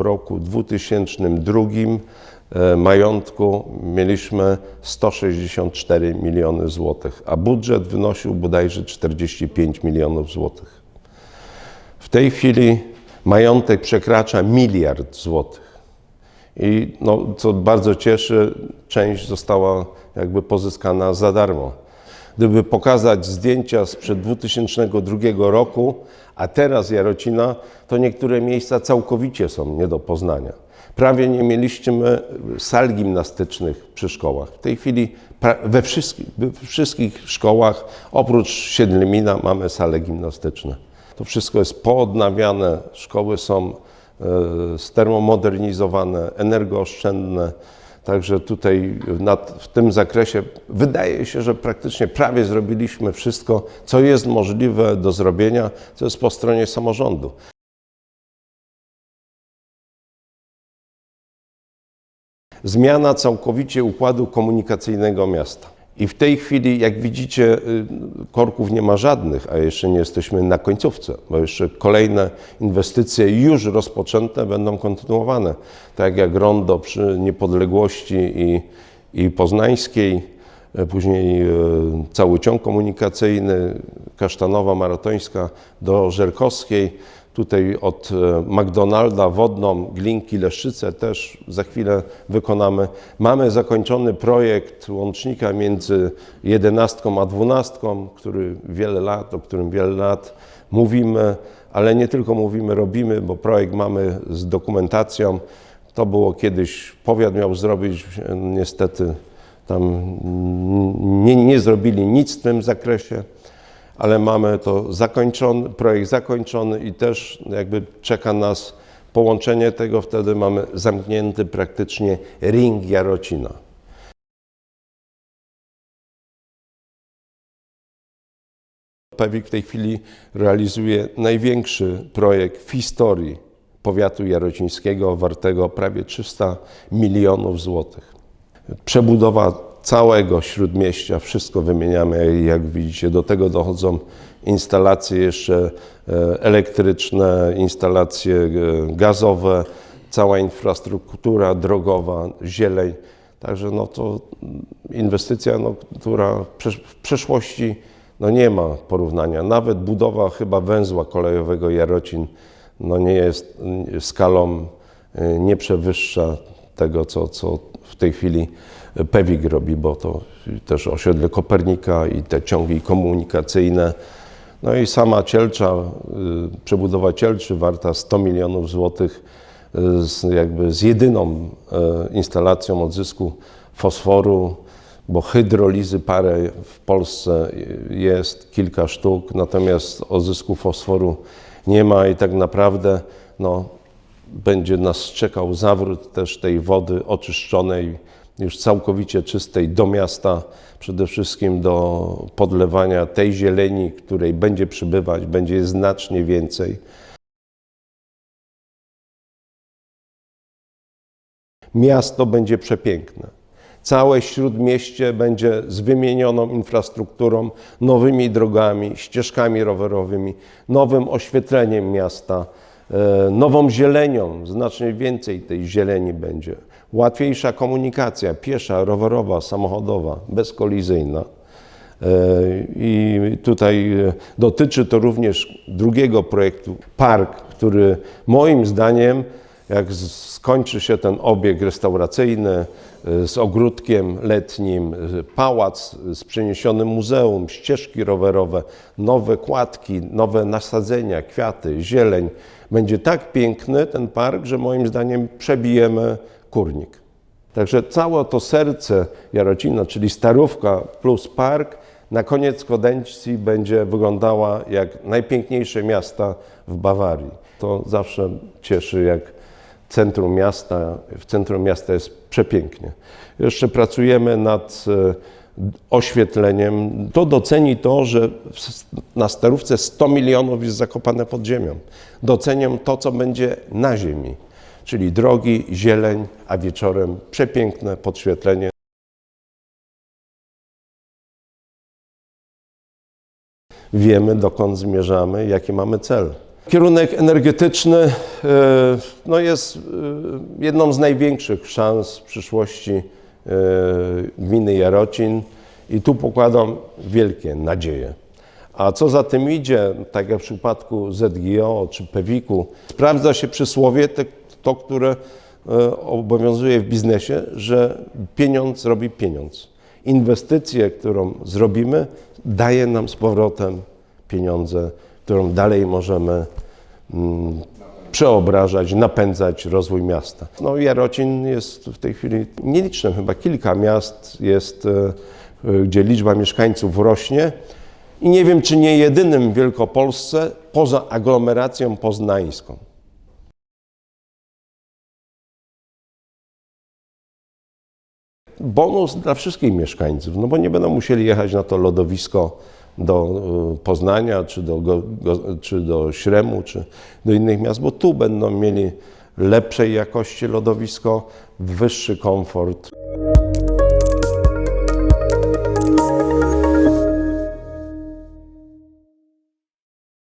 roku 2002 e, majątku mieliśmy 164 miliony złotych, a budżet wynosił bodajże 45 milionów złotych. W tej chwili majątek przekracza miliard złotych. I no, co bardzo cieszy, część została jakby pozyskana za darmo. Gdyby pokazać zdjęcia sprzed 2002 roku, a teraz Jarocina, to niektóre miejsca całkowicie są nie do poznania. Prawie nie mieliśmy sal gimnastycznych przy szkołach. W tej chwili we wszystkich, we wszystkich szkołach, oprócz Siedlmina, mamy sale gimnastyczne. To wszystko jest poodnawiane, szkoły są e, stermomodernizowane, energooszczędne. Także tutaj nad, w tym zakresie wydaje się, że praktycznie prawie zrobiliśmy wszystko, co jest możliwe do zrobienia, co jest po stronie samorządu. Zmiana całkowicie układu komunikacyjnego miasta. I w tej chwili, jak widzicie, y, korków nie ma żadnych, a jeszcze nie jesteśmy na końcówce, bo jeszcze kolejne inwestycje już rozpoczęte będą kontynuowane. Tak jak rondo przy Niepodległości i, i Poznańskiej, y, później y, cały ciąg komunikacyjny, Kasztanowa Maratońska do Żerkowskiej, Tutaj od e, McDonalda wodną, Glinki, Leszczyce też za chwilę wykonamy. Mamy zakończony projekt łącznika między 11 a 12, który wiele lat, o którym wiele lat mówimy, ale nie tylko mówimy, robimy, bo projekt mamy z dokumentacją. To było kiedyś, powiat miał zrobić, niestety tam nie, nie zrobili nic w tym zakresie ale mamy to zakończony, projekt zakończony i też jakby czeka nas połączenie tego, wtedy mamy zamknięty praktycznie ring Jarocina. Pewik w tej chwili realizuje największy projekt w historii powiatu jarocińskiego, wartego prawie 300 milionów złotych. Przebudowa całego śródmieścia, wszystko wymieniamy, jak widzicie. Do tego dochodzą instalacje jeszcze e, elektryczne, instalacje e, gazowe, cała infrastruktura drogowa, zieleń. Także no to inwestycja, no, która w przesz- w przeszłości no nie ma porównania. Nawet budowa chyba węzła kolejowego Jarocin no nie jest skalą, y, nie przewyższa tego, co, co w tej chwili Pewik robi, bo to też osiedle Kopernika i te ciągi komunikacyjne. No i sama Cielcza, y, przebudowa Cielczy warta 100 milionów złotych y, z, jakby z jedyną y, instalacją odzysku fosforu, bo hydrolizy parę w Polsce jest kilka sztuk, natomiast odzysku fosforu nie ma i tak naprawdę no, będzie nas czekał zawrót też tej wody oczyszczonej, już całkowicie czystej do miasta, przede wszystkim do podlewania tej zieleni, której będzie przybywać, będzie znacznie więcej. Miasto będzie przepiękne. Całe śródmieście będzie z wymienioną infrastrukturą, nowymi drogami, ścieżkami rowerowymi, nowym oświetleniem miasta, nową zielenią. Znacznie więcej tej zieleni będzie. Łatwiejsza komunikacja piesza, rowerowa, samochodowa, bezkolizyjna. E, I tutaj e, dotyczy to również drugiego projektu, park, który moim zdaniem, jak skończy się ten obieg restauracyjny e, z ogródkiem letnim, e, pałac z przeniesionym muzeum, ścieżki rowerowe, nowe kładki, nowe nasadzenia, kwiaty, zieleń, będzie tak piękny ten park, że moim zdaniem przebijemy kurnik. Także całe to serce Jarocina, czyli Starówka plus park, na koniec kadencji będzie wyglądała jak najpiękniejsze miasta w Bawarii. To zawsze cieszy, jak centrum miasta, w centrum miasta jest przepięknie. Jeszcze pracujemy nad e, oświetleniem. To doceni to, że na Starówce 100 milionów jest zakopane pod ziemią. Docenią to, co będzie na ziemi czyli drogi, zieleń, a wieczorem przepiękne podświetlenie. Wiemy, dokąd zmierzamy, jaki mamy cel. Kierunek energetyczny e, no jest e, jedną z największych szans w przyszłości e, gminy Jarocin i tu pokładam wielkie nadzieje. A co za tym idzie, tak jak w przypadku ZGO czy Pewiku, sprawdza się przysłowie, to, które obowiązuje w biznesie, że pieniądz robi pieniądz. Inwestycję, którą zrobimy, daje nam z powrotem pieniądze, którą dalej możemy mm, przeobrażać, napędzać rozwój miasta. No, Jarocin jest w tej chwili nielicznym, chyba kilka miast jest, e, gdzie liczba mieszkańców rośnie i nie wiem, czy nie jedynym w Wielkopolsce poza aglomeracją poznańską. bonus dla wszystkich mieszkańców, no bo nie będą musieli jechać na to lodowisko do y, Poznania, czy do, czy do Śremu, czy do innych miast, bo tu będą mieli lepszej jakości lodowisko, wyższy komfort.